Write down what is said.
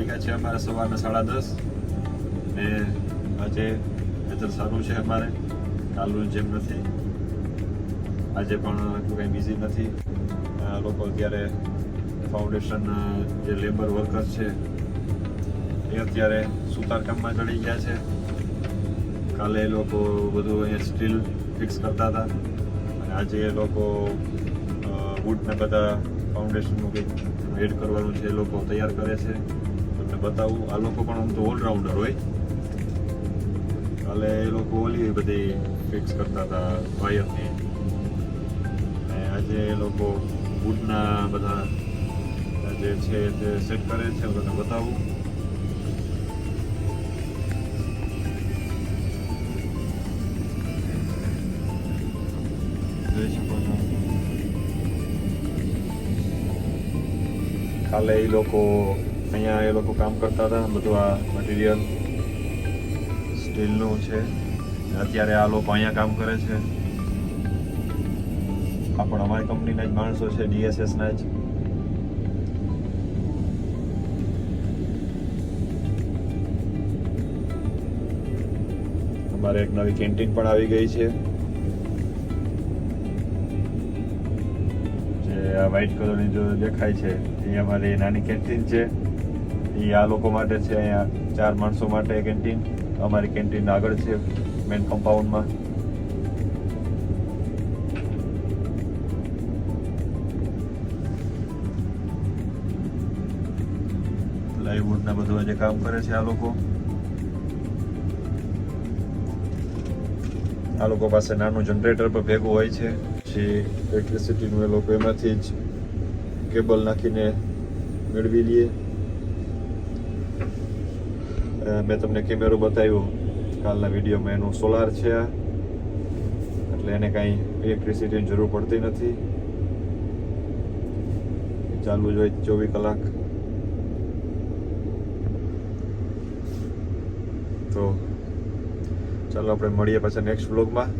વાગ્યા છે અમારે સવારના સાડા દસ. ને આજે વેધર સારું છે અમારે. કાલનું જેમ નથી. આજે પણ કંઈ બિઝી નથી. લોકો અત્યારે ફાઉન્ડેશન જે લેબર વર્કર છે, એ અત્યારે સુતારકામમાં ચડી ગયા છે. કાલે લોકો બધું અહીંયા સ્ટીલ ફિક્સ કરતા હતા. અને આજે એ લોકો વુડના બધા ફાઉન્ડેશનનું કંઈક એડ કરવાનું છે, એ લોકો તૈયાર કરે છે. તમને બતાવું, આ લોકો પણ આમ તો ઓલરાઉન્ડર હોય. કાલે એ લોકો ઓલી બધી ફિક્સ કરતા હતા, વાયરની. અને આજે એ લોકો વુડના બધા જે છે તે સેટ કરે છે તમને બતાવું. કાલે એ લોકો અહીંયા એ લોકો કામ કરતા હતા, બધું આ મટીરિયલ સ્ટીલનું છે. અત્યારે આ લોકો અહીંયા કામ કરે છે. આ પણ અમારી કંપનીના જ માણસો છે ડીએસએસના જ. અમારે એક નવી કેન્ટીન પણ આવી ગઈ છે. જે આ વ્હાઈટ કલરની જો દેખાય છે, એ અમારી નાની કેન્ટીન છે. એ આ લોકો માટે છે અહીંયા ચાર માણસો માટે કેન્ટીન અમારી કેન્ટીન આગળ છે મેન કમ્પાઉન્ડમાં પ્લાયવુડના બધું આજે કામ કરે છે આ લોકો. આ લોકો પાસે નાનું જનરેટર પર ભેગું હોય છે. પછી ઇલેક્ટ્રિસિટીનું એ લોકો એમાંથી જ કેબલ નાખીને મેળવી લઈએ મેં તમને કેમેરો બતાવ્યો. કાલના વિડીયોમાં એનું સોલાર છે એટલે એને કાંઈ ઇલેક્ટ્રિસિટીની જરૂર પડતી નથી. ચાલુ જ હોય ચોવીસ કલાક. તો ચાલો આપણે મળીએ પાછા નેક્સ્ટ વ્લોગમાં